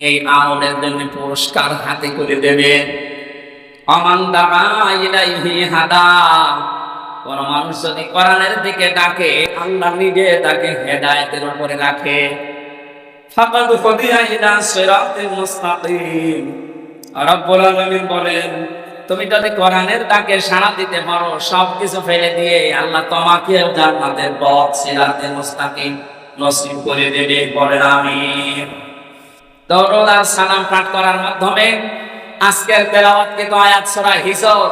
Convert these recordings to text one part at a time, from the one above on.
এই আমলের জন্য পুরস্কার হাতে করে দেবে। অমান মানুষ যদি কোরআনের দিকে ডাকে, আল্লাহ নিজে তাকে উপরে বলেন, তুমি যদি কোরআনের ডাকে সাড়া দিতে পারো, সবকিছু ফেলে দিয়ে আল্লাহ তোমাকে জান্নাতের পথ, সিরাতিল মুস্তাকিম নসিব করে দেবে। বলেন, আমিন। দরুদ আর সালাম পাঠ করার মাধ্যমে আজকের তেলাওয়াত কিন্তু আয়াত সূরা হিজর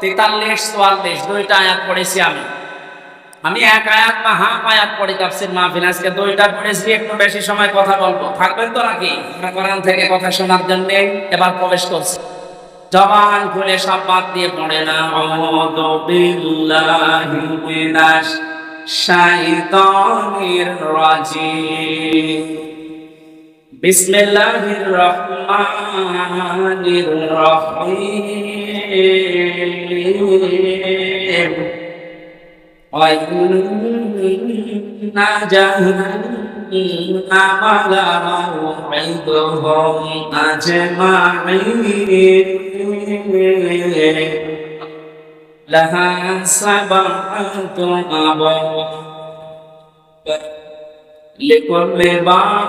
43 44 দুইটা আয়াত পড়েছি আমি। আমি এক আয়াত বা হাফ আয়াত পড়ি তাফসীর মাহফিল, আজকে দুইটা পড়েছি, একটু বেশি সময় কথা বলব। থাকবেন তো নাকি? কোরআন থেকে কথা শোনার জন্য এবার প্রবেশ করছি। জবান খুলে সব বাদ দিয়ে পড়ে না। আউযু বিল্লাহি মিনাশ শাইতানির রাজিম। بسم الله الرحمن الرحيم وإن جهنم لموعدهم أجمعين لها سبعة أبواب لكل باب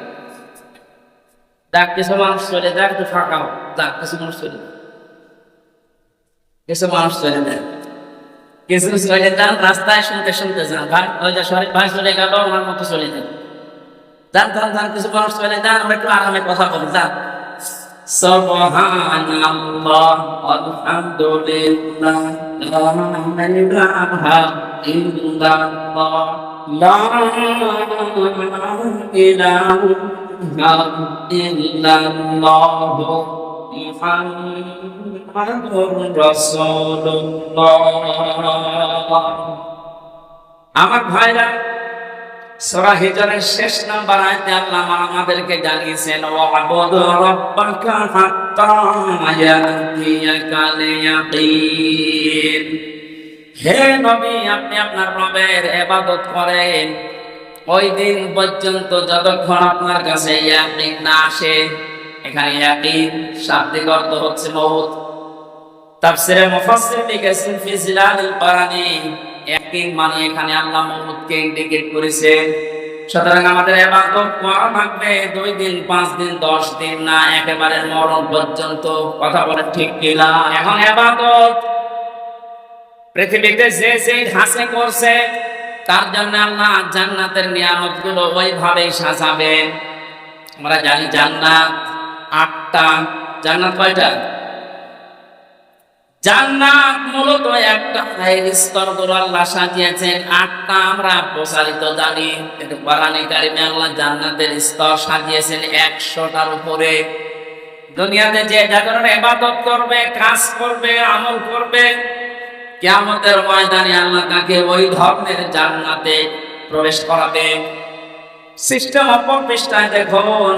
যাক কিছু মানুষ চলে যাক একটু ফাঁকাও যাক কিছু মানুষ চলে। যাক। কিছু মানুষ চলে যায় কিছু চলে, যান রাস্তায় শুনতে শুনতে যান ওই যে শরীর ভাই চলে গেল আমার মতো চলে যান। যান যান যান, কিছু মানুষ চলে, যান, আমরা একটু আরামে কথা বলি, যান। সুবহানাল্লাহ, আলহামদুলিল্লাহ, লা ইলাহা ইল্লাল্লাহ, লা ইলাহা ইল্লাল্লাহ মুহাম্মাদুর রাসূলুল্লাহ আমার ভাইরা, সূরা হিজরের শেষ নাম্বার আয়াতে আল্লাহ আমাদেরকে জানিয়েছেন, ওয়াবুদ রাব্বাকা হাত্তা ইয়াতিয়াকাল ইয়াকিন। হে নবী, আপনি আপনার রবের ইবাদত করেন। ওই দিন পর্যন্ত যতক্ষণ আপনার কাছে ইয়াকিন না আসে, এখানে ইয়াকিন শাব্দিক অর্থ হচ্ছে মউত তাফসিরে মুফাসসির লিখেছেন, ফি জিলালিল ইয়াকিন মানে এখানে আল্লাহ মউতকে ইন্ডিকেট করেছেন সুতরাং আমাদের ইবাদত করা লাগবে দুই দিন, পাঁচ দিন, দশ দিন না, একেবারে মরণ পর্যন্ত। কথা বলে ঠিক কিনা এখন ইবাদত পৃথিবীতে যে যে হাসে করছে তার জন্য আল্লাহ জান্নাতের নিয়ামতগুলো ওইভাবেই সাজাবেন। আমরা জানি জান্নাত আটটা। জান্নাত কয়টা? জান্নাত মূলত একটা এর স্তরগুলো আল্লাহ সাজিয়েছেন। আটটা আমরা প্রচারিত জানি। কিন্তু কোরআনে কারিমে আল্লাহ জান্নাতের স্তর সাজিয়েছেন একশোটার উপরে। দুনিয়াতে যে ধরনের ইবাদত করবে, কাজ করবে, আমল করবে কিয়ামতের ময়দানে আল্লাহ তাকে ওই ধর্মের জান্নাতে প্রবেশ করাবে। সিস্টেম অপর পৃষ্ঠায় দেখুন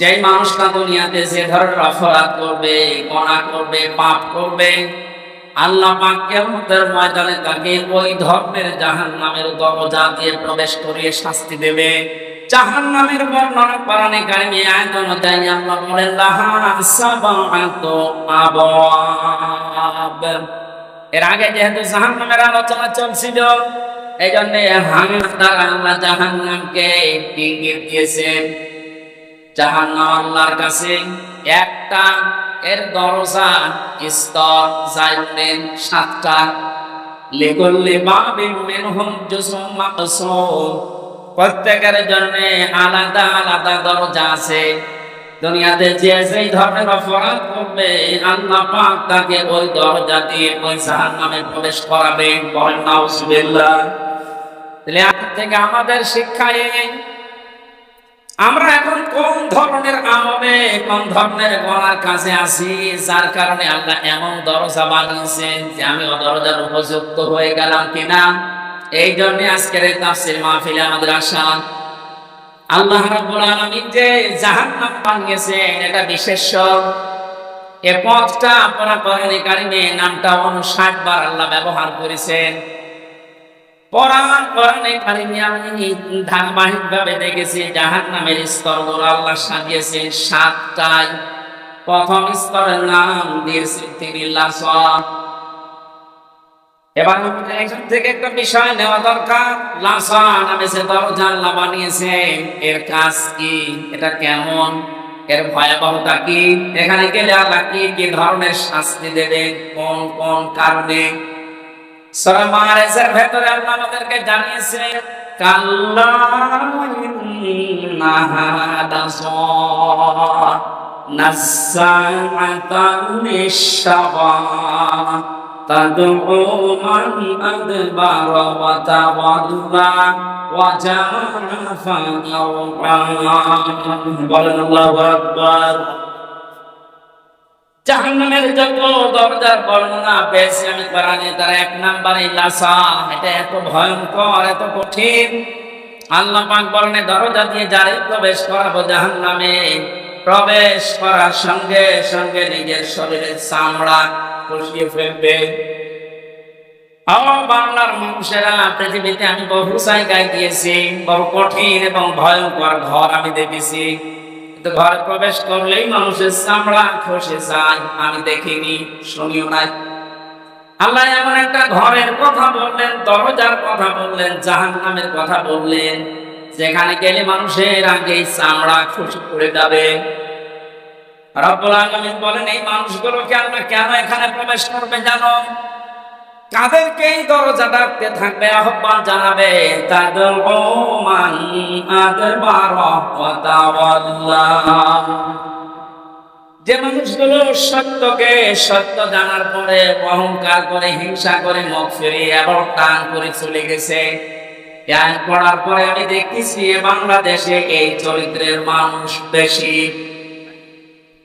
যে মানুষটা দুনিয়াতে যে ধরনের অপরাধ করবে গণা করবে, পাপ করবে, আল্লাহ পাক কিয়ামতের ময়দানে তাকে ওই ধর্মের জাহান নামের দরজা দিয়ে প্রবেশ করিয়ে শাস্তি দেবে। জাহান্নামের বর্ণনা কোরআনে কারিমে আয়াত অনুযায়ী আল্লাহ বলেন, লাহা সাবাতু আবওয়াব। এর আগে যেহেতু জাহান্নামের আলোচনা চলছিল এই জন্য আল্লাহ জাহান্নামকে ইঙ্গিত দিয়েছেন জাহান্নাম আল্লাহর কাছে একটা এর দরজা স্তর জায়নের সাতটা। লিকুল্লি বাবিন মিনহুম জুসুম প্রত্যেকের জন্য আলাদা আলাদা দরজা আছে। দুনিয়াতে যে সেই ধরনের অপরাধ করবে, আল্লাহ পাক তাকে ওই দরজা দিয়ে ওই জাহান্নামে প্রবেশ করাবে। বলেন, নাউজুবিল্লাহ। তাহলে আজ থেকে আমাদের শিক্ষা এই, আমরা এখন কোন ধরনের আমলে, কোন ধরনের গলার কাছে আছি, যার কারণে আল্লাহ এমন দরজা বানিয়েছেন যে আমি ও দরজার উপযুক্ত হয়ে গেলাম কিনা? এই জন্য আজকের এই তাফসীর মাহফিলে আমাদের আশা আল্লাহ রাব্বুল আলামিন যে জাহান্নাম বানিয়েছেন, এটা বিশেষ্য। এ পথটা আপনারা করেন কারিমে নামটা অনুষাট বার আল্লাহ ব্যবহার করেছেন। পরাণ কোরআনে কারিমে আমি ধারাবাহিক ভাবে দেখেছি জাহান নামের স্তরগুলো আল্লাহ সাজিয়েছেন সাতটায়। প্রথম স্তরের নাম দিয়েছে তিনি লাসা এবার এখান থেকে একটা বিষয় নেওয়া দরকার। লাসা নামে সে দরজা বানিয়েছেন। এর কাজ কি? এটা কেমন? এর ভয়াবহতা কি? এখানে গেলে আল্লাহ কি কি ধরনের শাস্তি দেবেন কোন কোন কারণে? সূরা মাআরিজের ভেতরে আল্লাহ আমাদেরকে জানিয়েছে কাল্লা নাযাআতান লিশ-শাবা تدعو من أدبر وتولى وجاء فأوعى বলেন আল্লাহু আকবার জাহান্নামের যত দরজার বর্ণনা পেয়েছি আমি কোরআনে তার এক নাম্বারে লাসা এটা এত ভয়ঙ্কর এত কঠিন আল্লাহ পাক বলেন দরজা দিয়ে যারে প্রবেশ করাবো জাহান্নামে প্রবেশ করার সঙ্গে সঙ্গে নিজের শরীরের চামড়া কষিয়ে ফেলবে। বাংলার মানুষেরা পৃথিবীতে আমি বহু জায়গায় গিয়েছি, বহু কঠিন এবং ভয়ঙ্কর ঘর আমি দেখেছি। কিন্তু ঘরে প্রবেশ করলেই মানুষের চামড়া খসে যায়, আমি দেখিনি, শুনিও নাই। আল্লাহ এমন একটা ঘরের কথা বললেন, দরজার কথা বললেন জাহান নামের কথা বললেন, যেখানে গেলে মানুষের আগে চামড়া খুশি করে যাবে। বলেন, এই মানুষগুলোকে আল্লাহ কেন এখানে প্রবেশ করবে জানো? কাদেরকে এই দরজা থাকবে, আহ্বান জানাবে তাদের মান যে মানুষগুলো সত্যকে সত্য জানার পরে অহংকার করে, হিংসা করে, মুখ ফিরিয়ে আবার টান করে চলে গেছে। জ্ঞান পড়ার পরে আমি দেখতেছি বাংলাদেশে এই চরিত্রের মানুষ বেশি।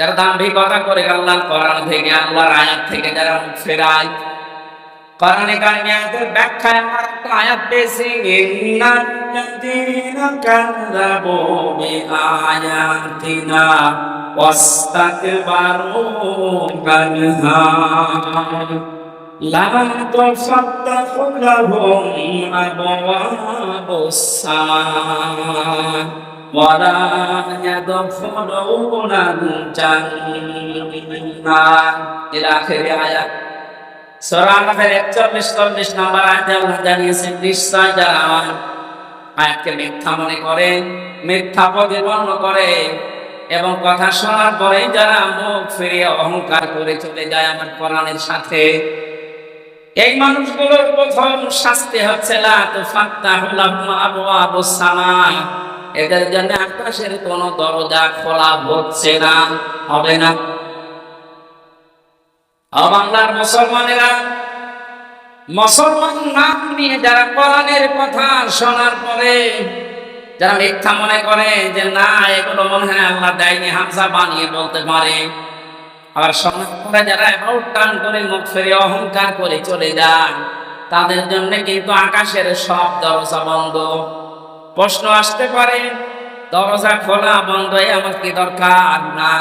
যারা দাম্ভিকতা করে আল্লাহর কোরআন থেকে আল্লাহর আয়াত থেকে যারা মুখ ফেরায়। কোরআনে কারিমে আয়াতের ব্যাখ্যায় আমরা একটা আয়াত পেয়েছি, ইন্নাল্লাযীনা কাযযাবু বিআয়াতিনা ওয়াস্তাকবারু আনহা তুফাত্তাহু লাহুম আবওয়াবুস সামা ولا يدخلون الجنة إلى آخر آية সূরা আনাফের 41 40 নম্বর আয়াতে আল্লাহ জানিয়েছেন নিশ্চয় যারা আমার আয়াতকে মিথ্যা মনে করে মিথ্যা প্রতিপন্ন করে এবং কথা শোনার পরে যারা মুখ ফিরিয়ে অহংকার করে চলে যায় আমার কোরআনের সাথে এই মানুষগুলোর প্রথম শাস্তি হচ্ছে লা তুফাত্তাহু লাহুম আবওয়াবুস সামা এদের জন্য আকাশের কোন দরজা খোলা হচ্ছে না, হবে না। বাংলার মুসলমানেরা মুসলমান নাম নিয়ে যারা কোরআনের কথা শোনার পরে যারা মিথ্যা মনে করে যে না, এগুলো মনে হয় আল্লাহ দেয়নি হামসা বানিয়ে বলতে পারে। আবার শোনার পরে যারা আউট টান করে মুখ ফেরে অহংকার করে চলে যায়, তাদের জন্য কিন্তু আকাশের সব দরজা বন্ধ। প্রশ্ন আসতে পারে, দরজা খোলা বন্ধ আমার কি দরকার না।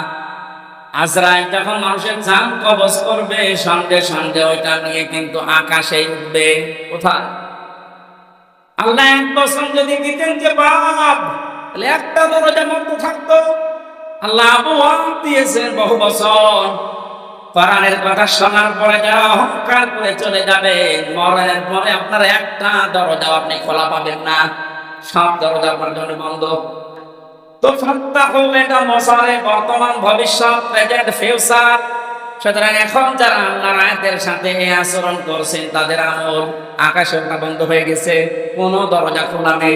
আজরাইল যখন মানুষের জান কবজ করবে, সঙ্গে সঙ্গে ওইটা নিয়ে কিন্তু আকাশে উঠবে। কোথায়? আল্লাহ এক বছর যদি দিতেন যে বাপ, তাহলে একটা দরজা বন্ধ থাকতো। আল্লাহ আবহাওয়া দিয়েছেন বহু বছর। কোরআনের কথা শোনার পরে যারা অহংকার করে চলে যাবে, মরণের পরে আপনার একটা দরজা আপনি খোলা পাবেন না। সব দরজা আপনার জন্য বন্ধ। তো ফাত্তাহু এটা মশারে বর্তমান ভবিষ্যৎ প্রেজেন্ট ফিউচার সুতরাং এখন যারা আল্লাহর আয়াতের সাথে আচরণ করছেন, তাদের আমল আকাশে ওঠা বন্ধ হয়ে গেছে, কোনো দরজা খোলা নেই।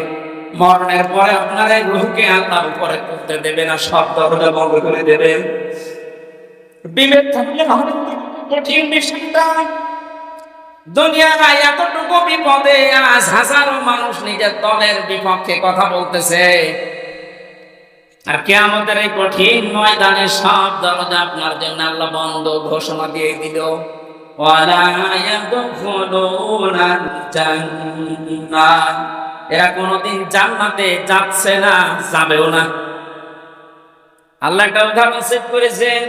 মরণের পরে আপনার এই রুহকে আল্লাহ উপরে করতে দেবে না, সব দরজা বন্ধ করে দেবেন বিবেক থাকলে কঠিন বিষয়টা দুনিয়ায় এতটুকু বিপদে আজ হাজারো মানুষ নিজের দলের বিপক্ষে কথা বলতেছে। আর কেয়ামতের এই কঠিন ময়দানে সব দরজা আপনার জন্য আল্লাহ বন্ধ ঘোষণা দিয়ে দিল। এরা কোনোদিন জান্নাতে যাচ্ছে না, যাবেও না। আল্লাহ একটা উদাহরণ সেট করেছেন।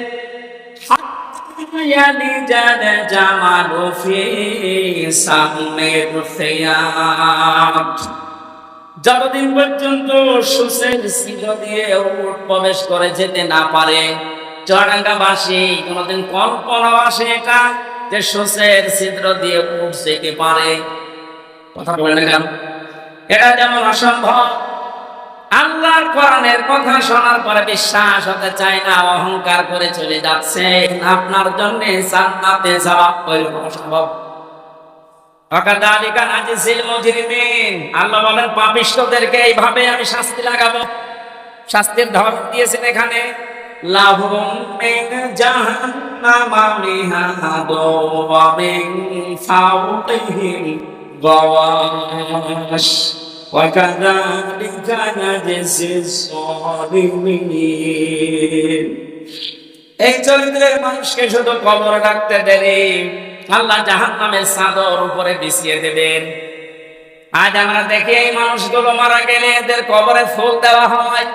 খিয়াত যতদিন পর্যন্ত সুসের সিংহ দিয়ে উট প্রবেশ করে যেতে না পারে চড়াঙ্গাবাসী কোনোদিন কল্পনা আসে এটা যে সুসের ছিদ্র দিয়ে উঠ যেতে পারে। কথা বলে না কেন এটা যেমন অসম্ভব আল্লাহর কোরআনের কথা শোনার পরে বিশ্বাস হতে চায় না, অহংকার করে চলে যাচ্ছে। আপনার জন্য জান্নাতে যাওয়া অসম্ভব অকাদালিকা নাজিসিল মুজরিমিন। আল্লাহ বলেন পাপিষ্ঠদেরকে এইভাবে আমি শাস্তি লাগাবো। শাস্তির ধরন দিয়েছেন এখানে। লাহুম মিন জাহান্নামা মিহাদু ওয়া মিন ফাওকিহিম গাওয়াশ। ওয়া نجزي নাজিসিস এই চরিত্রের মানুষকে শুধু কবর রাখতে দেবে। আল্লাহ জাহান নামের চাদর উপরে বিছিয়ে দেবেন। আজ আমরা দেখি এই মানুষগুলো মারা গেলে এদের কবরে ফুল দেওয়া হয়।